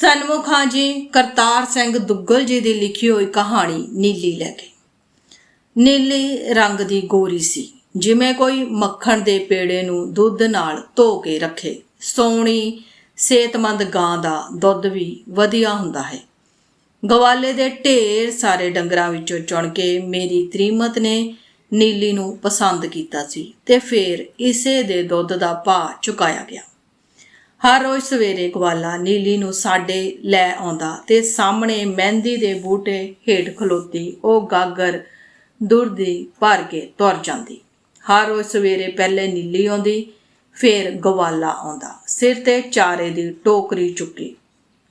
ਸਨਮੁਖਾਂ ਜੀ, ਕਰਤਾਰ ਸਿੰਘ ਦੁੱਗਲ ਜੀ ਦੀ ਲਿਖੀ ਹੋਈ ਕਹਾਣੀ ਨੀਲੀ ਲੈ ਕੇ। ਨੀਲੀ ਰੰਗ ਦੀ ਗੋਰੀ ਸੀ, ਜਿਵੇਂ ਕੋਈ ਮੱਖਣ ਦੇ ਪੇੜੇ ਨੂੰ ਦੁੱਧ ਨਾਲ ਧੋ ਕੇ ਰੱਖੇ। ਸੋਹਣੀ, ਸਿਹਤਮੰਦ ਗਾਂ ਦਾ ਦੁੱਧ ਵੀ ਵਧੀਆ ਹੁੰਦਾ ਹੈ। ਗਵਾਲੇ ਦੇ ਢੇਰ ਸਾਰੇ ਡੰਗਰਾਂ ਵਿੱਚੋਂ ਚੁਣ ਕੇ ਮੇਰੀ ਤ੍ਰੀਮਤ ਨੇ ਨੀਲੀ ਨੂੰ ਪਸੰਦ ਕੀਤਾ ਸੀ ਤੇ ਫਿਰ ਇਸੇ ਦੇ ਦੁੱਧ ਦਾ ਭਾਅ ਚੁਕਾਇਆ ਗਿਆ। ਹਰ ਰੋਜ਼ ਸਵੇਰੇ ਗਵਾਲਾ ਨੀਲੀ ਨੂੰ ਸਾਡੇ ਲੈ ਆਉਂਦਾ ਤੇ ਸਾਹਮਣੇ ਮਹਿੰਦੀ ਦੇ ਬੂਟੇ ਹੇਠ ਖਲੋਤੀ, ਉਹ ਗਾਗਰ ਦੁਰਦੀ ਭਰ ਕੇ ਤੁਰ ਜਾਂਦੀ। ਹਰ ਰੋਜ਼ ਸਵੇਰੇ ਪਹਿਲੇ ਨੀਲੀ ਆਉਂਦੀ, ਫਿਰ ਗਵਾਲਾ ਆਉਂਦਾ। ਸਿਰ ਤੇ ਚਾਰੇ ਦੀ ਟੋਕਰੀ ਚੁੱਕੀ।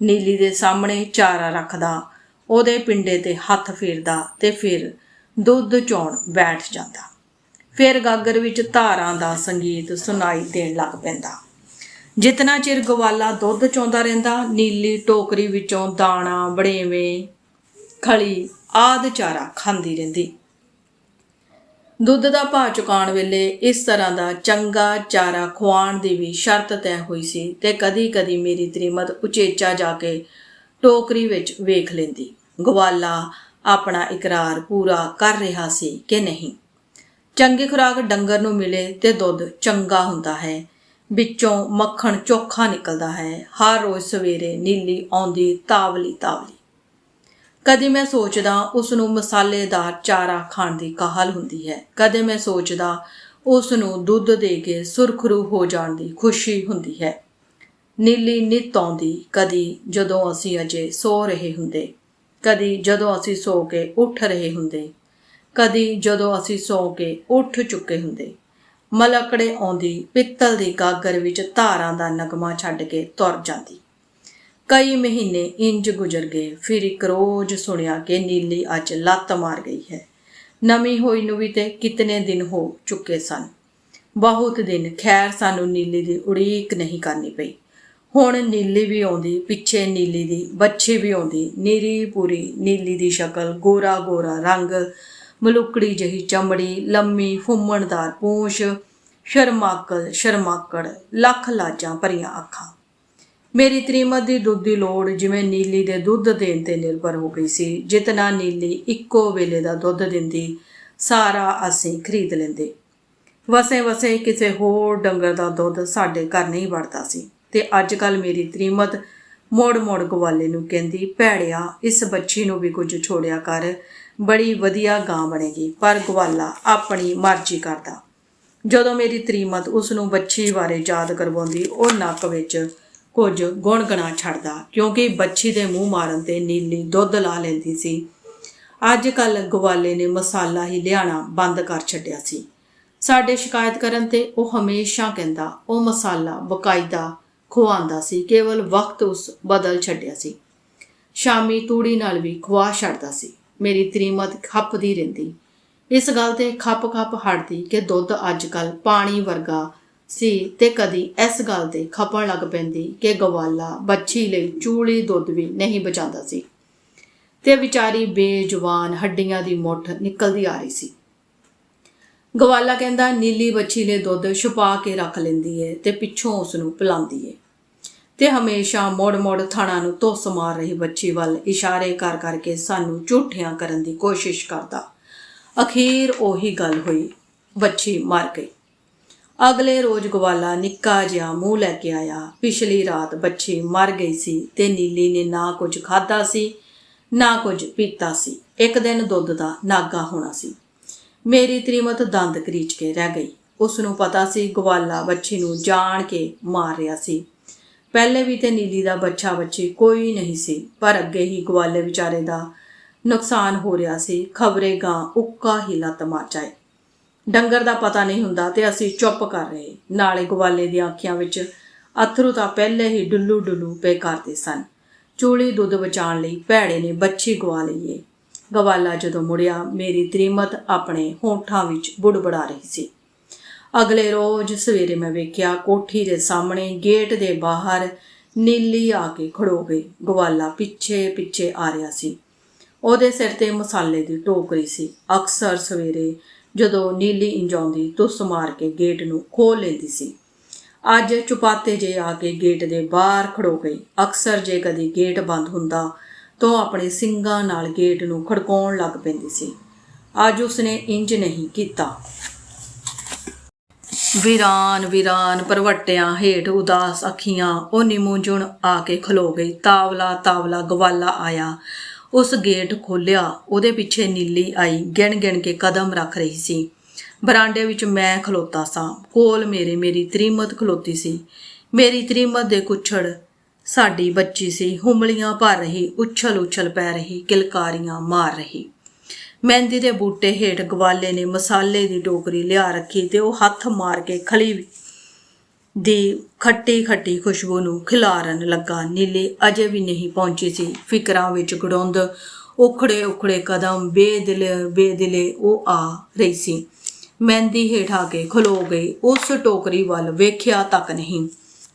ਨੀਲੀ ਦੇ ਸਾਹਮਣੇ ਚਾਰਾ ਰੱਖਦਾ, ਉਹਦੇ ਪਿੰਡੇ ਤੇ ਹੱਥ ਫੇਰਦਾ ਤੇ ਫਿਰ ਦੁੱਧ ਚੋਣ ਬੈਠ ਜਾਂਦਾ। ਫਿਰ ਗਾਗਰ ਵਿੱਚ ਧਾਰਾਂ ਦਾ ਸੰਗੀਤ ਸੁਣਾਈ ਦੇਣ ਲੱਗ ਪੈਂਦਾ। ਜਿਤਨਾ ਚਿਰ ਗਵਾਲਾ ਦੁੱਧ ਚੋਂਦਾ ਰਹਿੰਦਾ, ਨੀਲੀ ਟੋਕਰੀ ਵਿੱਚੋਂ ਦਾਣਾ ਬੜੇਵੇਂ ਖਲੀ ਆਦ ਚਾਰਾ ਖਾਂਦੀ ਰਹਿੰਦੀ। ਦੁੱਧ ਦਾ ਭਾਅ ਚੁਕਾਉਣ ਵੇਲੇ ਇਸ ਤਰ੍ਹਾਂ ਦਾ ਚੰਗਾ ਚਾਰਾ ਖਵਾਉਣ ਦੀ ਵੀ ਸ਼ਰਤ ਤੈਅ ਹੋਈ ਸੀ ਤੇ ਕਦੀ-ਕਦੀ ਮੇਰੀ ਤ੍ਰੀਮਤ ਉਚੇਚਾ ਜਾ ਕੇ ਟੋਕਰੀ ਵਿੱਚ ਵੇਖ ਲੈਂਦੀ। ਗਵਾਲਾ ਆਪਣਾ ਇਕਰਾਰ ਪੂਰਾ ਕਰ ਰਿਹਾ ਸੀ ਕਿ ਨਹੀਂ? ਚੰਗੀ ਖੁਰਾਕ ਡੰਗਰ ਨੂੰ ਮਿਲੇ ਤੇ ਦੁੱਧ ਚੰਗਾ ਹੁੰਦਾ ਹੈ। ਵਿੱਚੋਂ ਮੱਖਣ ਚੋਖਾ ਨਿਕਲਦਾ ਹੈ। ਹਰ ਰੋਜ਼ ਸਵੇਰੇ ਨੀਲੀ ਆਉਂਦੀ ਤਾਵਲੀ ਤਾਵਲੀ। ਕਦੇ ਮੈਂ ਸੋਚਦਾ ਉਸ ਨੂੰ ਮਸਾਲੇਦਾਰ ਚਾਰਾ ਖਾਣ ਦੀ ਕਾਹਲ ਹੁੰਦੀ ਹੈ। ਕਦੇ ਮੈਂ ਸੋਚਦਾ ਉਸ ਨੂੰ ਦੁੱਧ ਦੇ ਕੇ ਸੁਰਖਰੂ ਹੋ ਜਾਣ ਦੀ ਖੁਸ਼ੀ ਹੁੰਦੀ ਹੈ। ਨੀਲੀ ਨਿਤ ਆਉਂਦੀ, ਕਦੀ ਜਦੋਂ ਅਸੀਂ ਅਜੇ ਸੋ ਰਹੇ ਹੁੰਦੇ, ਕਦੀ ਜਦੋਂ ਅਸੀਂ ਸੋ ਕੇ ਉੱਠ ਰਹੇ ਹੁੰਦੇ, ਕਦੀ ਜਦੋਂ ਅਸੀਂ ਸੌ ਕੇ ਉੱਠ ਚੁੱਕੇ ਹੁੰਦੇ। ਮਲਕੜੇ ਆਉਂਦੀ, ਪਿੱਤਲ ਦੀ ਗਾਗਰ ਵਿੱਚ ਧਾਰਾਂ ਦਾ ਨਗਮਾ ਛੱਡ ਕੇ ਤੁਰ ਜਾਂਦੀ। ਕਈ ਮਹੀਨੇ ਇੰਜ ਗੁਜ਼ਰ ਗਏ, ਫਿਰ ਇੱਕ ਰੋਜ਼ ਸੁਣਿਆ ਕਿ ਨੀਲੀ ਅੱਜ ਲੱਤ ਮਾਰ ਗਈ ਹੈ। ਨਵੀਂ ਹੋਈ ਨੂੰ ਵੀ ਤੇ ਕਿਤਨੇ ਦਿਨ ਹੋ ਚੁੱਕੇ ਸਨ। ਬਹੁਤ ਦਿਨ, ਖੈਰ ਸਾਨੂੰ ਨੀਲੀ ਦੀ ਉਡੀਕ ਨਹੀਂ ਕਰਨੀ ਪਈ। ਹੁਣ ਨੀਲੀ ਵੀ ਆਉਂਦੀ, ਪਿੱਛੇ ਨੀਲੀ ਦੀ ਬੱਚੀ ਵੀ ਆਉਂਦੀ। ਨੀਰੀ ਪੂਰੀ ਨੀਲੀ ਦੀ ਸ਼ਕਲ ਗੋਰਾ ਗੋਰਾ ਰੰਗ, ਮਲੁਕੜੀ ਜਹੀ ਚਮੜੀ, ਲੰਮੀ, ਫੁੰਮਣਦਾਰ ਪੂੰਛ ਸ਼ਰਮਾਕਲ, ਸ਼ਰਮਾਕੜ, ਲੱਖ ਲਾਜਾਂ ਭਰੀਆਂ ਅੱਖਾਂ। ਮੇਰੀ ਤ੍ਰੀਮਤ ਦੀ ਦੁੱਧ ਦੀ ਲੋੜ ਜਿਵੇਂ ਨੀਲੀ ਦੇ ਦੁੱਧ ਦੇਣ ਤੇ ਨਿਰਭਰ ਹੋ ਗਈ ਸੀ, ਜਿਤਨਾ ਨੀਲੀ ਇੱਕੋ ਵੇਲੇ ਦਾ ਦੁੱਧ ਦਿੰਦੀ, ਸਾਰਾ ਅਸੀਂ ਖਰੀਦ ਲੈਂਦੇ। ਵਸੇ ਵਸੇ ਕਿਸੇ ਹੋਰ ਡੰਗਰ ਦਾ ਦੁੱਧ ਸਾਡੇ ਘਰ ਨਹੀਂ ਵੜਦਾ ਸੀ ਤੇ ਅੱਜ ਕੱਲ ਮੇਰੀ ਤ੍ਰੀਮਤ ਮੋੜ ਮੋੜ ਗਵਾਲੇ ਨੂੰ ਕਹਿੰਦੀ, ਭੈੜਿਆ, ਇਸ ਬੱਚੀ ਨੂੰ ਵੀ ਕੁਝ ਛੋੜਿਆ ਕਰ, ਬੜੀ ਵਧੀਆ ਗਾਂ ਬਣੇਗੀ, ਪਰ ਗਵਾਲਾ ਆਪਣੀ ਮਰਜ਼ੀ ਕਰਦਾ। ਜਦੋਂ ਮੇਰੀ ਤਰੀਮਤ ਉਸ ਨੂੰ ਬੱਚੀ ਬਾਰੇ ਯਾਦ ਕਰਵਾਉਂਦੀ, ਉਹ ਨੱਕ ਵਿੱਚ ਕੁਝ ਗੁਣਗਣਾ ਛੱਡਦਾ, ਕਿਉਂਕਿ ਬੱਚੀ ਦੇ ਮੂੰਹ ਮਾਰਨ ਤੇ ਨੀਲੀ ਦੁੱਧ ਲਾ ਲੈਂਦੀ ਸੀ। ਅੱਜ ਕੱਲ ਗਵਾਲੇ ਨੇ ਮਸਾਲਾ ਹੀ ਲਿਆਣਾ ਬੰਦ ਕਰ ਛੱਡਿਆ ਸੀ। ਸਾਡੇ ਸ਼ਿਕਾਇਤ ਕਰਨ ਤੇ ਉਹ ਹਮੇਸ਼ਾ ਕਹਿੰਦਾ, ਉਹ ਮਸਾਲਾ ਬਕਾਇਦਾ ਖਵਾਉਂਦਾ ਸੀ, ਕੇਵਲ ਵਕਤ ਉਸ ਬਦਲ ਛੱਡਿਆ ਸੀ। ਸ਼ਾਮੀ ਤੂੜੀ ਨਾਲ ਵੀ ਖਵਾ ਛੱਡਦਾ ਸੀ। ਮੇਰੀ ਤਰੀਮਤ ਖੱਪਦੀ ਰਹਿੰਦੀ। ਇਸ ਗੱਲ ਤੇ ਖੱਪ ਖੱਪ ਹਟਦੀ ਕਿ ਦੁੱਧ ਅੱਜ ਕੱਲ ਪਾਣੀ ਵਰਗਾ ਸੀ ਤੇ ਕਦੀ ਇਸ ਗੱਲ ਤੇ ਖਪਣ ਲੱਗ ਪੈਂਦੀ ਕਿ ਗਵਾਲਾ ਬੱਚੀ ਲਈ ਚੂਲੀ ਦੁੱਧ ਵੀ ਨਹੀਂ ਬਚਾਉਂਦਾ ਸੀ। ਤੇ ਵਿਚਾਰੀ ਬੇਜਵਾਨ ਹੱਡੀਆਂ ਦੀ ਮੁੱਠ ਨਿਕਲਦੀ ਆ ਰਹੀ ਸੀ। ਗਵਾਲਾ ਕਹਿੰਦਾ, ਨੀਲੀ ਬੱਚੀ ਲਈ ਦੁੱਧ ਛੁਪਾ ਕੇ ਰੱਖ ਲੈਂਦੀ ਏ ਤੇ ਪਿੱਛੋਂ ਉਸ ਨੂੰ ਪਿਲਾਉਂਦੀ ਏ। ਤੇ ਹਮੇਸ਼ਾ ਮੋੜ-ਮੋੜ ਥਾਣਾ ਨੂੰ ਧੁੱਸ ਮਾਰ ਰਹੀ ਬੱਚੀ ਵੱਲ ਇਸ਼ਾਰੇ ਕਰ ਕਰਕੇ ਸਾਨੂੰ ਝੂਠਿਆਂ ਕਰਨ ਦੀ ਕੋਸ਼ਿਸ਼ ਕਰਦਾ। ਅਖੀਰ ਉਹੀ ਗੱਲ ਹੋਈ ਬੱਚੀ ਮਰ ਗਈ। ਅਗਲੇ ਰੋਜ਼ ਗਵਾਲਾ ਨਿੱਕਾ ਜਿਹਾ ਮੂੰਹ ਲੈ ਕੇ ਆਇਆ। ਪਿਛਲੀ ਰਾਤ ਬੱਚੀ ਮਰ ਗਈ ਸੀ ਤੇ ਨੀਲੀ ਨੇ ਨਾ ਕੁਝ ਖਾਦਾ ਸੀ, ਨਾ ਕੁਝ ਪੀਤਾ ਸੀ। ਇੱਕ ਦਿਨ ਦੁੱਧ ਦਾ ਨਾਗਾ ਹੋਣਾ ਸੀ। ਮੇਰੀ ਤ੍ਰੀਮਤ ਦੰਦ ਕਰੀਚ ਕੇ ਰਹਿ ਗਈ। ਉਸ ਨੂੰ ਪਤਾ ਸੀ ਗਵਾਲਾ ਬੱਚੀ ਨੂੰ ਜਾਣ ਕੇ ਮਾਰ ਰਿਹਾ ਸੀ। ਪਹਿਲੇ ਵੀ ਤੇ ਨੀਲੀ ਦਾ ਬੱਚਾ ਬੱਚੀ ਕੋਈ ਨਹੀਂ ਸੀ, ਪਰ ਅੱਗੇ ਹੀ ਗਵਾਲੇ ਵਿਚਾਰੇ ਦਾ ਨੁਕਸਾਨ ਹੋ ਰਿਹਾ ਸੀ। ਖਬਰੇ ਗਾਂ ਉੱਕਾ ਹੀ ਲੱਤ ਮਾਰ ਜਾਏ ਡੰਗਰ ਦਾ ਪਤਾ ਨਹੀਂ ਹੁੰਦਾ ਤੇ ਅਸੀਂ ਚੁੱਪ ਕਰ ਰਹੇ ਨਾਲੇ ਗਵਾਲੇ ਦੀਆਂ ਅੱਖਾਂ ਵਿੱਚ ਅਥਰੂ ਤਾਂ ਪਹਿਲੇ ਹੀ ਡੁੱਲੂ ਡੁੱਲੂ ਪਏ ਕਰਦੇ ਸਨ। ਚੂਲੀ ਦੁੱਧ ਬਚਾਉਣ ਲਈ ਭੈੜੇ ਨੇ ਬੱਚੀ ਗਵਾ ਲਈਏ ਗਵਾਲਾ ਜਦੋਂ ਮੁੜਿਆ, ਮੇਰੀ ਤ੍ਰੀਮਤ ਆਪਣੇ ਹੋਠਾਂ ਵਿੱਚ ਬੁੜਬੜਾ ਰਹੀ ਸੀ। ਅਗਲੇ ਰੋਜ਼ ਸਵੇਰੇ ਮੈਂ ਵੇਖਿਆ, ਕੋਠੀ ਦੇ ਸਾਹਮਣੇ ਗੇਟ ਦੇ ਬਾਹਰ ਨੀਲੀ ਆ ਕੇ ਖੜੋ ਗਈ। ਗਵਾਲਾ ਪਿੱਛੇ ਪਿੱਛੇ ਆ ਰਿਹਾ ਸੀ। ਉਹਦੇ ਸਿਰ ਤੇ ਮਸਾਲੇ ਦੀ ਟੋਕਰੀ ਸੀ। ਅਕਸਰ ਸਵੇਰੇ ਜਦੋਂ ਨੀਲੀ ਇੰਜਾਉਂਦੀ ਤੁਸ ਮਾਰ ਕੇ ਗੇਟ ਨੂੰ ਖੋਲ ਲੈਂਦੀ ਸੀ। ਅੱਜ ਚੁਪਾਤੇ ਜੇ ਆ ਕੇ ਗੇਟ ਦੇ ਬਾਹਰ ਖੜੋ ਗਈ। ਅਕਸਰ ਜੇ ਕਦੀ ਗੇਟ ਬੰਦ ਹੁੰਦਾ, ਤਾਂ ਉਹ ਆਪਣੇ ਸਿੰਗਾਂ ਨਾਲ ਗੇਟ ਨੂੰ ਖੜਕਾਉਣ ਲੱਗ ਪੈਂਦੀ ਸੀ। ਅੱਜ ਉਸਨੇ ਇੰਜ ਨਹੀਂ ਕੀਤਾ। ਵੀਰਾਨ ਵੀਰਾਨ, ਪਰਵਟਿਆਂ ਹੇਠ ਉਦਾਸ ਅੱਖੀਆਂ, ਉਹ ਨਿਮੋਜੁਣ ਆ ਕੇ ਖਲੋ ਗਈ। ਤਾਵਲਾ ਤਾਵਲਾ, ਗਵਾਲਾ ਆਇਆ। ਉਸ ਗੇਟ ਖੋਲਿਆ ਉਹਦੇ ਪਿੱਛੇ ਨੀਲੀ ਆਈ ਗਿਣ ਗਿਣ ਕੇ ਕਦਮ ਰੱਖ ਰਹੀ ਸੀ। ਬਰਾਂਡੇ ਵਿੱਚ ਮੈਂ ਖਲੋਤਾ ਸਾਂ। ਕੋਲ ਮੇਰੇ, ਮੇਰੀ ਤ੍ਰੀਮਤ ਖਲੋਤੀ ਸੀ। ਮੇਰੀ ਤ੍ਰੀਮਤ ਦੇ ਕੁੱਛੜ ਸਾਡੀ ਬੱਚੀ ਸੀ। ਹੁਮਲੀਆਂ ਭਰ ਰਹੀ, ਉਛਲ ਉਛਲ ਪੈ ਰਹੀ, ਕਿਲਕਾਰੀਆਂ ਮਾਰ ਰਹੀ। ਮਹਿੰਦੀ ਦੇ ਬੂਟੇ ਹੇਠ ਗਵਾਲੇ ਨੇ ਮਸਾਲੇ ਦੀ ਟੋਕਰੀ ਲਿਆ ਰੱਖੀ ਤੇ ਉਹ ਹੱਥ ਮਾਰ ਕੇ ਖਲੀ ਦੀ ਖੱਟੀ ਖੱਟੀ ਖੁਸ਼ਬੂ ਨੂੰ ਖਿਲਾਰਨ ਲੱਗਾ। ਨੀਲੇ ਅਜੇ ਵੀ ਨਹੀਂ ਪਹੁੰਚੀ ਸੀ। ਫਿਕਰਾਂ ਵਿੱਚ ਗੜੁੰਦ ਉਖੜੇ ਉਖੜੇ ਕਦਮ ਬੇਦਿਲੇ ਬੇਦਿਲੇ ਉਹ ਆ ਰਹੀ ਸੀ। ਮਹਿੰਦੀ ਹੇਠ ਆ ਕੇ ਖਲੋ ਗਈ। ਉਸ ਟੋਕਰੀ ਵੱਲ ਵੇਖਿਆ ਤੱਕ ਨਹੀਂ।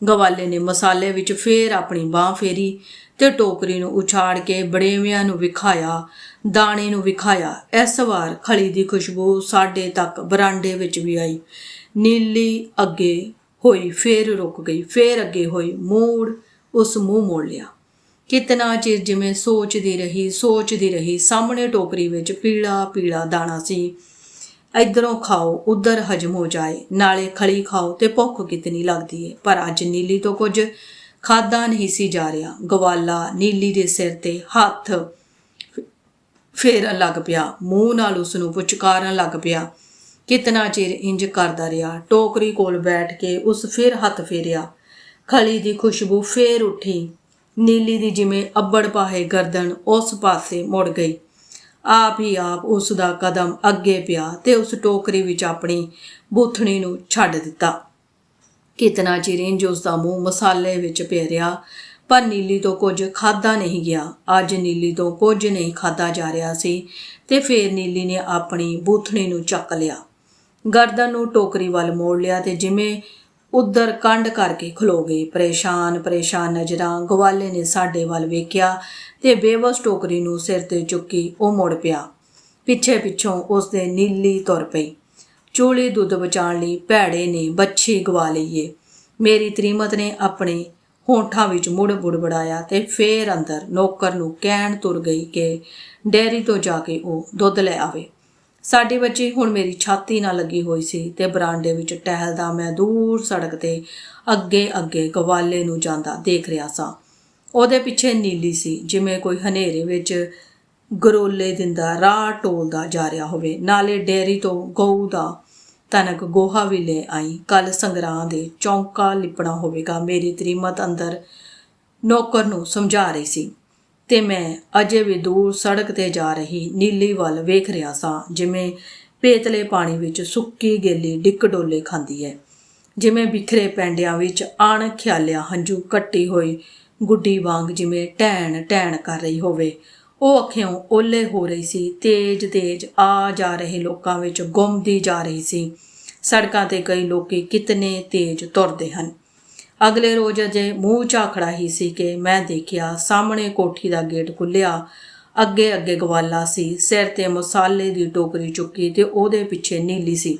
ਗਵਾਲੇ ਨੇ ਮਸਾਲੇ ਵਿੱਚ ਫੇਰ ਆਪਣੀ ਬਾਹ ਫੇਰੀ ਤੇ ਟੋਕਰੀ ਨੂੰ ਉਛਾੜ ਕੇ ਬੜੇਵਿਆਂ ਨੂੰ ਵਿਖਾਇਆ, ਦਾਣੇ ਨੂੰ ਵਿਖਾਇਆ। ਇਸ ਵਾਰ ਖਲੀ ਦੀ ਖੁਸ਼ਬੂ ਸਾਡੇ ਤੱਕ ਬਰਾਂਡੇ ਵਿੱਚ ਵੀ ਆਈ। ਨੀਲੀ ਅੱਗੇ ਹੋਈ, ਫੇਰ ਰੁਕ ਗਈ, ਫੇਰ ਅੱਗੇ ਹੋਈ, ਮੂੜ ਉਸ ਮੂੰਹ ਮੋੜ ਲਿਆ। ਕਿਤਨਾ ਚਿਰ ਜਿਵੇਂ ਸੋਚਦੀ ਰਹੀ ਸੋਚਦੀ ਰਹੀ, ਸਾਹਮਣੇ ਟੋਕਰੀ ਵਿੱਚ ਪੀਲਾ ਪੀਲਾ ਦਾਣਾ ਸੀ। ਇਧਰੋਂ ਖਾਓ, ਉਧਰ ਹਜਮ ਹੋ ਜਾਏ, ਨਾਲੇ ਖਲੀ ਖਾਓ ਤੇ ਭੁੱਖ ਕਿਤਨੀ ਲੱਗਦੀ ਏ। ਪਰ ਅੱਜ ਨੀਲੀ ਤੋਂ ਕੁਝ ਖਾਦਾ ਨਹੀਂ ਸੀ ਜਾ ਰਿਹਾ। ਗਵਾਲਾ ਨੀਲੀ ਦੇ ਸਿਰ ਤੇ ਹੱਥ ਫੇਰਨ ਲੱਗ ਪਿਆ। ਮੂੰਹ ਨਾਲ ਉਸ ਨੂੰ ਪੁਚਕਾਰਨ ਲੱਗ ਪਿਆ। ਕਿਤਨਾ ਚਿਰ ਇੰਜ ਕਰਦਾ ਰਿਹਾ। ਟੋਕਰੀ ਕੋਲ ਬੈਠ ਕੇ ਉਸ ਫਿਰ ਹੱਥ ਫੇਰਿਆ। ਖਲੀ ਦੀ ਖੁਸ਼ਬੂ ਫੇਰ ਉੱਠੀ। ਨੀਲੀ ਦੀ ਜਿਵੇਂ ਅੱਬੜ ਪਾਹੇ ਗਰਦਨ ਉਸ ਪਾਸੇ ਮੁੜ ਗਈ। ਆਪ ਹੀ ਆਪ ਉਸ ਦਾ ਕਦਮ ਅੱਗੇ ਪਿਆ ਤੇ ਉਸ ਟੋਕਰੀ ਵਿੱਚ ਆਪਣੀ ਬੂਥਣੀ ਨੂੰ ਛੱਡ ਦਿੱਤਾ। ਕਿਤਨਾ ਚਿਰ ਇੰਜ ਉਸ ਦਾ ਮੂੰਹ ਮਸਾਲੇ ਵਿੱਚ ਪਿਆ ਰਿਹਾ, ਪਰ ਨੀਲੀ ਤੋਂ ਕੁਝ ਖਾਦਾ ਨਹੀਂ ਗਿਆ। ਅੱਜ ਨੀਲੀ ਤੋਂ ਕੁਝ ਨਹੀਂ ਖਾਦਾ ਜਾ ਰਿਹਾ ਸੀ ਤੇ ਫੇਰ ਨੀਲੀ ਨੇ ਆਪਣੀ ਬੂਥਣੀ ਨੂੰ ਚੱਕ ਲਿਆ। ਗਰਦਨ ਨੂੰ ਟੋਕਰੀ ਵੱਲ ਮੋੜ ਲਿਆ ਤੇ ਜਿਵੇਂ ਉਧਰ ਕੰਡ ਕਰਕੇ ਖਲੋ ਗਈ। ਪਰੇਸ਼ਾਨ ਪਰੇਸ਼ਾਨ ਨਜ਼ਰਾਂ ਗਵਾਲੇ ਨੇ ਸਾਡੇ ਵੱਲ ਵੇਖਿਆ ਤੇ ਬੇਵਸ ਟੋਕਰੀ ਨੂੰ ਸਿਰ ਤੇ ਚੁੱਕੀ ਉਹ ਮੁੜ ਪਿਆ। ਪਿੱਛੇ ਪਿੱਛੋਂ ਉਸ ਦੇ ਨੀਲੀ ਤੁਰ ਪਈ। ਚੂਲੀ ਦੁੱਧ ਬਚਾਉਣ ਲਈ ਭੈੜੇ ਨੇ ਬੱਚੀ ਗਵਾ ਲਈਏ ਮੇਰੀ ਤ੍ਰੀਮਤ ਨੇ ਆਪਣੇ ਹੋਂਠਾਂ ਵਿੱਚ ਮੁੜ ਬੁੜਬੜਾਇਆ ਤੇ ਫੇਰ ਅੰਦਰ ਨੌਕਰ ਨੂੰ ਕਹਿਣ ਤੁਰ ਗਈ ਕਿ ਡੈਰੀ ਤੋਂ ਜਾ ਕੇ ਉਹ ਦੁੱਧ ਲੈ ਆਵੇ। ਸਾਡੀ ਬੱਚੀ ਹੁਣ ਮੇਰੀ ਛਾਤੀ ਨਾਲ ਲੱਗੀ ਹੋਈ ਸੀ ਤੇ ਬਰਾਂਡੇ ਵਿੱਚ ਟਹਿਲਦਾ ਮੈਂ ਦੂਰ ਸੜਕ ਤੇ ਅੱਗੇ ਅੱਗੇ ਗਵਾਲੇ ਨੂੰ ਜਾਂਦਾ ਦੇਖ ਰਿਹਾ ਸਾਂ। ਉਹਦੇ ਪਿੱਛੇ ਨੀਲੀ ਸੀ, ਜਿਵੇਂ ਕੋਈ ਹਨੇਰੇ ਵਿੱਚ ਗਰੋਲੇ ਦਿੰਦਾ, ਰਾਹ ਟੋਲਦਾ ਜਾ ਰਿਹਾ ਹੋਵੇ। ਨਾਲੇ ਡੇਰੀ ਤੋਂ ਗਊ ਦਾ ਤਨਕ ਗੋਹਾ ਵੀ ਲੈ ਆਈ। ਕੱਲ ਸੰਗਰਾਂ ਦੇ ਚੌਂਕਾ ਲਿਪਣਾ ਹੋਵੇਗਾ, ਮੇਰੀ ਤਰੀਮਤ ਅੰਦਰ ਨੌਕਰ ਨੂੰ ਸਮਝਾ ਰਹੀ ਸੀ। ਤੇ ਮੈਂ ਅਜੇ ਵੀ ਦੂਰ ਸੜਕ ਤੇ ਜਾ ਰਹੀ ਨੀਲੀ ਵੱਲ ਵੇਖ ਰਿਹਾ ਸਾਂ, ਜਿਵੇਂ ਪੇਤਲੇ ਪਾਣੀ ਵਿੱਚ ਸੁੱਕੀ ਗੇਲੀ ਡਿੱਕ ਡੋਲੇ ਖਾਂਦੀ ਹੈ। ਜਿਵੇਂ ਬਿਖਰੇ ਪੈਂਡਿਆਂ ਵਿੱਚ ਅਣ ਖਿਆਲਿਆ ਹੰਝੂ ਕੱਟੀ ਹੋਈ ਗੁੱਡੀ ਵਾਂਗ ਜਿਵੇਂ ਟੈਣ ਟੈਣ ਕਰ ਰਹੀ ਹੋਵੇ। ਉਹ ਅੱਖਿਓਂ ਓਲੇ ਹੋ ਰਹੀ ਸੀ, ਤੇਜ਼ ਤੇਜ਼ ਆ ਜਾ ਰਹੇ ਲੋਕਾਂ ਵਿੱਚ ਗੁੰਮਦੀ ਜਾ ਰਹੀ ਸੀ। ਸੜਕਾਂ ਤੇ ਕਈ ਲੋਕੀ ਕਿਤਨੇ ਤੇਜ਼ ਤੁਰਦੇ ਹਨ। ਅਗਲੇ ਰੋਜ਼ ਅਜੇ ਮੂੰਹ ਝਾਖੜਾ ਹੀ ਸੀ ਕਿ ਮੈਂ ਦੇਖਿਆ ਸਾਹਮਣੇ ਕੋਠੀ ਦਾ ਗੇਟ ਖੁੱਲਿਆ ਅੱਗੇ ਅੱਗੇ ਗਵਾਲਾ ਸੀ। ਸਿਰ ਤੇ ਮਸਾਲੇ ਦੀ ਟੋਕਰੀ ਚੁੱਕੀ ਤੇ ਉਹਦੇ ਪਿੱਛੇ ਨੀਲੀ ਸੀ।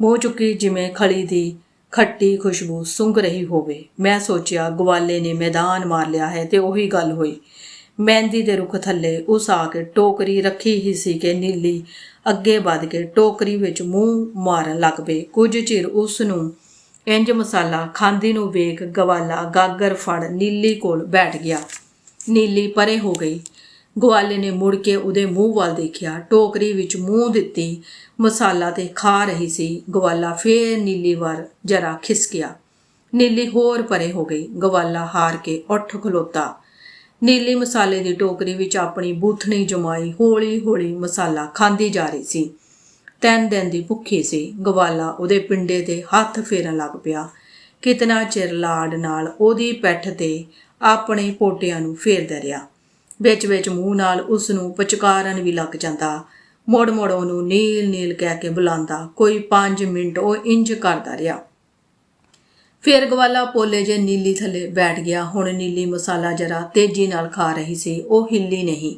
ਮੂੰਹ ਚੁੱਕੀ ਜਿਵੇਂ ਖਲੀ ਦੀ ਖੱਟੀ ਖੁਸ਼ਬੂ ਸੁੰਘ ਰਹੀ ਹੋਵੇ। ਮੈਂ ਸੋਚਿਆ ਗਵਾਲੇ ਨੇ ਮੈਦਾਨ ਮਾਰ ਲਿਆ ਹੈ ਤੇ ਉਹੀ ਗੱਲ ਹੋਈ। ਮਹਿੰਦੀ ਦੇ ਰੁੱਖ ਥੱਲੇ ਉਸ ਆ ਕੇ ਟੋਕਰੀ ਰੱਖੀ ਹੀ ਸੀ ਕਿ ਨੀਲੀ ਅੱਗੇ ਵੱਧ ਕੇ ਟੋਕਰੀ ਵਿੱਚ ਮੂੰਹ ਮਾਰਨ ਲੱਗ ਪਈ ਕੁਝ ਚਿਰ ਉਸ ਨੂੰ ਇੰਜ ਮਸਾਲਾ ਖਾਂਦੀ ਨੂੰ ਵੇਖ ਗਵਾਲਾ ਗਾਗਰ ਫੜ ਨੀਲੀ ਕੋਲ ਬੈਠ ਗਿਆ। ਨੀਲੀ ਪਰੇ ਹੋ ਗਈ। ਗਵਾਲੇ ਨੇ ਮੁੜ ਕੇ ਉਹਦੇ ਮੂੰਹ ਵੱਲ ਦੇਖਿਆ। ਟੋਕਰੀ ਵਿੱਚ ਮੂੰਹ ਦਿੱਤੀ। ਮਸਾਲਾ ਤੇ ਖਾ ਰਹੀ ਸੀ। ਗਵਾਲਾ ਫੇਰ ਨੀਲੀ ਵਾਰ ਜਰਾ ਖਿਸਕਿਆ ਨੀਲੀ ਹੋਰ ਪਰੇ ਹੋ ਗਈ। ਗਵਾਲਾ ਹਾਰ ਕੇ ਉੱਠ ਖਲੋਤਾ। ਨੀਲੀ ਮਸਾਲੇ ਦੀ ਟੋਕਰੀ ਵਿੱਚ ਆਪਣੀ ਬੂਥਣੀ ਜਮਾਈ ਹੌਲੀ-ਹੌਲੀ ਮਸਾਲਾ ਖਾਂਦੀ ਜਾ ਰਹੀ ਸੀ। ਤਿੰਨ ਦਿਨ ਦੀ ਭੁੱਖੀ ਸੀ। ਗਵਾਲਾ ਉਹਦੇ ਪਿੰਡੇ ਤੇ ਹੱਥ ਫੇਰਨ ਲੱਗ ਪਿਆ। ਕਿਤਨਾ ਚਿਰ ਲਾਡ ਨਾਲ ਉਹਦੀ ਪਿੱਠ ਤੇ ਆਪਣੇ ਪੋਟਿਆਂ ਨੂੰ ਫੇਰਦਾ ਰਿਹਾ। ਵਿੱਚ ਵਿੱਚ ਮੂੰਹ ਨਾਲ ਉਸ ਨੂੰ ਪਚਕਾਰਨ ਵੀ ਲੱਗ ਜਾਂਦਾ। ਮੋੜ ਮੋੜ ਉਹਨੂੰ ਨੀਲ ਨੀਲ ਕਹਿ ਕੇ ਬੁਲਾਉਂਦਾ। ਕੋਈ 5 ਮਿੰਟ ਉਹ ਇੰਜ ਕਰਦਾ ਰਿਹਾ। ਫਿਰ ਗਵਾਲਾ ਪੋਲੇ ਜੇ ਨੀਲੀ ਥੱਲੇ ਬੈਠ ਗਿਆ। ਹੁਣ ਨੀਲੀ ਮਸਾਲਾ ਜਰਾ ਤੇਜ਼ੀ ਨਾਲ ਖਾ ਰਹੀ ਸੀ। ਉਹ ਹਿੱਲੀ ਨਹੀਂ।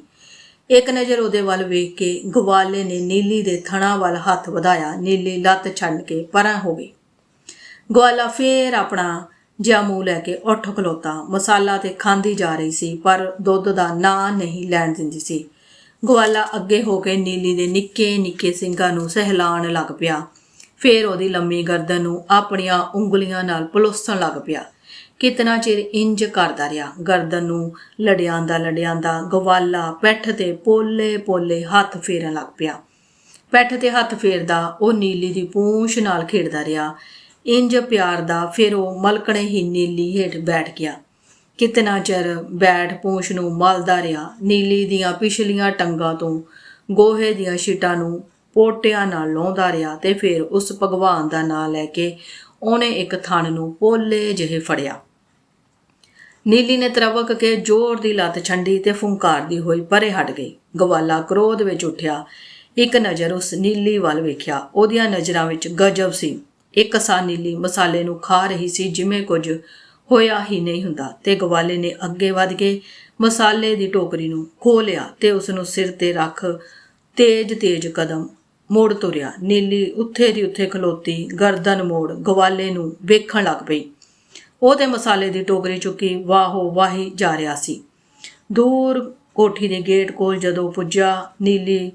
ਇੱਕ ਨਜ਼ਰ ਉਹਦੇ ਵੱਲ ਵੇਖ ਕੇ ਗਵਾਲੇ ਨੇ ਨੀਲੀ ਦੇ ਥਣਾ ਵੱਲ ਹੱਥ ਵਧਾਇਆ, ਨੀਲੀ ਲੱਤ ਛੱਡ ਕੇ ਪਰਾਂ ਹੋ ਗਈ। ਗਵਾਲਾ ਫੇਰ ਆਪਣਾ ਜਿਹਾ ਮੂੰਹ ਲੈ ਕੇ ਉੱਠ ਖਲੋਤਾ। ਮਸਾਲਾ ਤੇ ਖਾਂਦੀ ਜਾ ਰਹੀ ਸੀ, ਪਰ ਦੁੱਧ ਦਾ ਨਾਂ ਨਹੀਂ ਲੈਣ ਦਿੰਦੀ ਸੀ। ਗਵਾਲਾ ਅੱਗੇ ਹੋ ਕੇ ਨੀਲੀ ਦੇ ਨਿੱਕੇ ਨਿੱਕੇ ਸਿੰਗਾਂ ਨੂੰ ਸਹਿਲਾਣ ਲੱਗ ਪਿਆ। ਫੇਰ ਉਹਦੀ ਲੰਮੀ ਗਰਦਨ ਨੂੰ ਆਪਣੀਆਂ ਉਂਗਲੀਆਂ ਨਾਲ ਪਲੋਸਣ ਲੱਗ ਪਿਆ। ਕਿਤਨਾ ਚਿਰ ਇੰਜ ਕਰਦਾ ਰਿਹਾ। ਗਰਦਨ ਨੂੰ ਲੜਿਆਂਦਾ ਲੜਿਆਂਦਾ ਗਵਾਲਾ ਪੈਠ ਤੇ ਪੋਲੇ ਪੋਲੇ ਹੱਥ ਫੇਰਨ ਲੱਗ ਪਿਆ। ਪੈਠ ਤੇ ਹੱਥ ਫੇਰਦਾ ਉਹ ਨੀਲੀ ਦੀ ਪੂੰਛ ਨਾਲ ਖੇਡਦਾ ਰਿਹਾ। ਇੰਜ ਪਿਆਰ ਦਾ ਫਿਰ ਉਹ ਮਲਕਣੇ ਹੀ ਨੀਲੀ ਹੇਠ ਬੈਠ ਗਿਆ। ਕਿਤਨਾ ਚਿਰ ਬੈਠ ਪੂੰਛ ਨੂੰ ਮਲਦਾ ਰਿਹਾ। ਨੀਲੀ ਦੀਆਂ ਪਿਛਲੀਆਂ ਟੰਗਾਂ ਤੋਂ ਗੋਹੇ ਦੀਆਂ ਛਿਟਾਂ ਨੂੰ ਪੋਟਿਆਂ ਨਾਲ ਲਾਉਂਦਾ ਰਿਹਾ ਤੇ ਫਿਰ ਉਸ ਭਗਵਾਨ ਦਾ ਨਾਮ ਲੈ ਕੇ ਉਹਨੇ ਇੱਕ ਥਣ ਨੂੰ ਪੋਲੇ ਜਿਹੇ ਫੜਿਆ। ਨੀਲੀ ਨੇ ਤਰਵਕ ਕੇ ਜ਼ੋਰ ਦੀ ਲੱਤ ਛੰਡੀ ਤੇ ਫੁੰਕਾਰਦੀ ਹੋਈ ਪਰੇ ਹਟ ਗਈ। ਗਵਾਲਾ ਕ੍ਰੋਧ ਵਿੱਚ ਉੱਠਿਆ। ਇੱਕ ਨਜ਼ਰ ਉਸ ਨੀਲੀ ਵੱਲ ਵੇਖਿਆ। ਉਹਦੀਆਂ ਨਜ਼ਰਾਂ ਵਿੱਚ ਗਜਬ ਸੀ। ਇੱਕ ਸਾ ਨੀਲੀ ਮਸਾਲੇ ਨੂੰ ਖਾ ਰਹੀ ਸੀ ਜਿਵੇਂ ਕੁਝ ਹੋਇਆ ਹੀ ਨਹੀਂ ਹੁੰਦਾ ਤੇ ਗਵਾਲੇ ਨੇ ਅੱਗੇ ਵੱਧ ਕੇ ਮਸਾਲੇ ਦੀ ਟੋਕਰੀ ਨੂੰ ਖੋਹ ਲਿਆ ਤੇ ਉਸ ਨੂੰ ਸਿਰ ਤੇ ਰੱਖ ਤੇਜ਼-ਤੇਜ਼ ਕਦਮ ਮੋੜ ਤੁਰਿਆ। ਨੀਲੀ ਉੱਥੇ ਦੀ ਉੱਥੇ ਖਲੋਤੀ ਗਰਦਨ ਮੋੜ ਗਵਾਲੇ ਨੂੰ ਵੇਖਣ ਲੱਗ ਪਈ। ਉਹ ਤੇ ਮਸਾਲੇ ਦੀ ਟੋਕਰੀ ਚੁੱਕੀ ਵਾਹੋ ਵਾਹੀ ਜਾ ਰਿਹਾ ਸੀ। ਦੂਰ ਕੋਠੀ ਦੇ ਗੇਟ ਕੋਲ ਜਦੋਂ ਪੁੱਜਾ, ਨੀਲੀ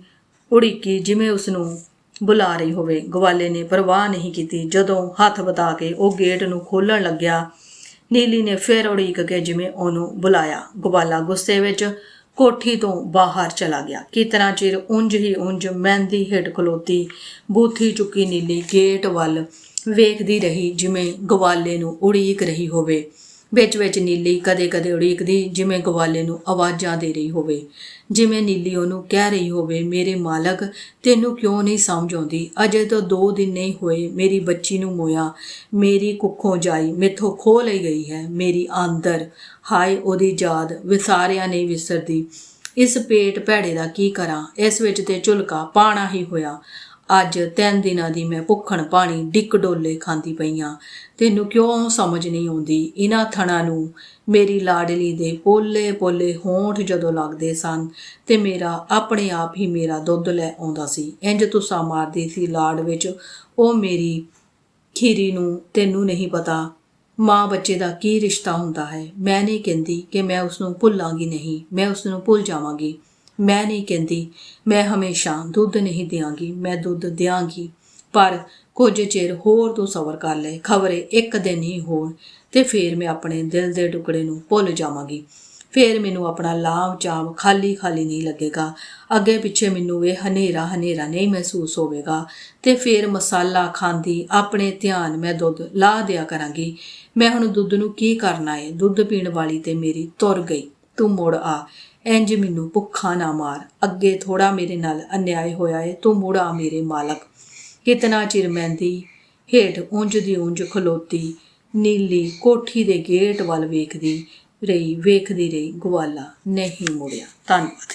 ਉੜੀਕੀ ਜਿਵੇਂ ਉਸ ਨੂੰ ਬੁਲਾ ਰਹੀ ਹੋਵੇ, ਗਵਾਲੇ ਨੇ ਪਰਵਾਹ ਨਹੀਂ ਕੀਤੀ। ਜਦੋਂ ਹੱਥ ਬਤਾ ਕੇ ਉਹ ਗੇਟ ਨੂੰ ਖੋਲਣ ਲੱਗਿਆ, ਨੀਲੀ ਨੇ ਫਿਰ ਉੜੀਕ ਕੇ ਜਿਵੇਂ ਉਹਨੂੰ ਬੁਲਾਇਆ। ਗਵਾਲਾ ਗੁੱਸੇ ਵਿੱਚ ਕੋਠੀ ਤੋਂ ਬਾਹਰ ਚਲਾ ਗਿਆ। ਕਿਤਨਾ ਚਿਰ ਉਂਝ ਹੀ ਉਂਝ ਮਹਿੰਦੀ ਹੇਠ ਖਲੋਤੀ, ਬੂਥੀ ਚੁੱਕੀ ਨੀਲੀ ਗੇਟ ਵੱਲ ਵੇਖਦੀ ਰਹੀ ਜਿਵੇਂ ਗਵਾਲੇ ਨੂੰ ਉਡੀਕ ਰਹੀ ਹੋਵੇ। ਵਿੱਚ ਵਿੱਚ ਨੀਲੀ ਕਦੇ-ਕਦੇ ਉਡੀਕਦੀ ਜਿਵੇਂ ਗਵਾਲੇ ਨੂੰ ਆਵਾਜ਼ਾਂ ਦੇ ਰਹੀ ਹੋਵੇ। ਜਿਵੇਂ ਨੀਲੀ ਉਹਨੂੰ ਕਹਿ ਰਹੀ ਹੋਵੇ, ਮੇਰੇ ਮਾਲਕ, ਤੈਨੂੰ ਕਿਉਂ ਨਹੀਂ ਸਮਝ ਆਉਂਦੀ? ਅਜੇ ਤਾਂ 2 ਦਿਨ ਨਹੀਂ ਹੋਏ ਮੇਰੀ ਬੱਚੀ ਨੂੰ ਮੋਇਆ। ਮੇਰੀ ਕੁੱਖੋਂ ਜਾਈ, ਮੇਥੋਂ ਖੋ ਲਈ ਗਈ ਹੈ, ਮੇਰੀ ਆਂਦਰ। ਹਾਏ, ਉਹਦੀ ਯਾਦ ਵਿਸਾਰਿਆ ਨਹੀਂ ਵਿਸਰਦੀ। ਇਸ ਪੇਟ ਭੈੜੇ ਦਾ ਕੀ ਕਰਾਂ? ਇਸ ਵਿੱਚ ਤੇ ਝੁਲਕਾ ਪਾਣਾ ਹੀ ਹੋਇਆ। ਅੱਜ ਤਿੰਨ ਦਿਨਾਂ ਦੀ ਮੈਂ ਭੁੱਖਣ ਪਾਣੀ ਡਿੱਕ ਡੋਲੇ ਖਾਂਦੀ ਪਈਆਂ। ਤੈਨੂੰ ਕਿਉਂ ਸਮਝ ਨਹੀਂ ਆਉਂਦੀ? ਇਹਨਾਂ ਥਣਾਂ ਨੂੰ ਮੇਰੀ ਲਾਡਲੀ ਦੇ ਪੋਲੇ ਪੋਲੇ ਹੋਂਠ ਜਦੋਂ ਲੱਗਦੇ ਸਨ ਤੇ ਮੇਰਾ ਆਪਣੇ ਆਪ ਹੀ ਮੇਰਾ ਦੁੱਧ ਲੈ ਆਉਂਦਾ ਸੀ। ਇੰਜ ਤੁਸਾ ਮਾਰਦੀ ਸੀ ਲਾਡ ਵਿੱਚ, ਉਹ ਮੇਰੀ ਖੀਰੀ ਨੂੰ ਤੈਨੂੰ ਨਹੀਂ ਪਤਾ। ਮਾਂ ਬੱਚੇ ਦਾ ਕੀ ਰਿਸ਼ਤਾ ਹੁੰਦਾ ਹੈ? ਮੈਂ ਨਹੀਂ ਕਹਿੰਦੀ ਕਿ ਮੈਂ ਉਸ ਨੂੰ ਭੁੱਲਾਂਗੀ ਨਹੀਂ। ਮੈਂ ਉਸ ਨੂੰ ਭੁੱਲ ਜਾਵਾਂਗੀ। ਮੈਂ ਨਹੀਂ ਕਹਿੰਦੀ, ਮੈਂ ਹਮੇਸ਼ਾ ਦੁੱਧ ਨਹੀਂ ਦਿਆਂਗੀ, ਮੈਂ ਦੁੱਧ ਦਿਆਂਗੀ। ਪਰ ਕੁਝ ਚਿਰ ਹੋਰ ਤੂੰ ਸਬਰ ਕਰ ਲੈ, ਖਬਰੇ ਇੱਕ ਦਿਨ ਹੀ ਹੋਣ ਤੇ ਫੇਰ ਮੈਂ ਆਪਣੇ ਦਿਲ ਦੇ ਟੁਕੜੇ ਨੂੰ ਭੁੱਲ ਜਾਵਾਂਗੀ। ਫੇਰ ਮੈਨੂੰ ਆਪਣਾ ਲਾਭ ਚਾਮ ਖਾਲੀ ਖਾਲੀ ਨਹੀਂ ਲੱਗੇਗਾ। ਅੱਗੇ ਪਿੱਛੇ ਮੈਨੂੰ ਇਹ ਹਨੇਰਾ ਹਨੇਰਾ ਨਹੀਂ ਮਹਿਸੂਸ ਹੋਵੇਗਾ ਤੇ ਫੇਰ ਮਸਾਲਾ ਖਾਂਦੀ ਆਪਣੇ ਧਿਆਨ ਮੈਂ ਦੁੱਧ ਲਾ ਦਿਆ ਕਰਾਂਗੀ। ਮੈਂ ਹੁਣ ਦੁੱਧ ਨੂੰ ਕੀ ਕਰਨਾ ਹੈ ਦੁੱਧ ਪੀਣ ਵਾਲੀ ਤੇ ਮੇਰੀ ਤੁਰ ਗਈ। ਤੂੰ ਮੁੜ ਆ। ਇੰਜ ਮੈਨੂੰ ਭੁੱਖਾ ਨਾ ਮਾਰ। ਅੱਗੇ ਥੋੜਾ ਮੇਰੇ ਨਾਲ ਅਨਿਆਏ ਹੋਇਆ ਏ, ਤੂੰ ਮੁੜ ਆ ਮੇਰੇ ਮਾਲਕ। ਕਿਤਨਾ ਚਿਰ ਮਹਿੰਦੀ ਹੇਠ ਉਂਝ ਦੀ ਉਂਝ ਖਲੋਤੀ, ਨੀਲੀ ਕੋਠੀ ਦੇ ਗੇਟ ਵੱਲ ਵੇਖਦੀ ਰਹੀ ਵੇਖਦੀ ਰਹੀ, ਗਵਾਲਾ ਨਹੀਂ ਮੁੜਿਆ। ਧੰਨਵਾਦ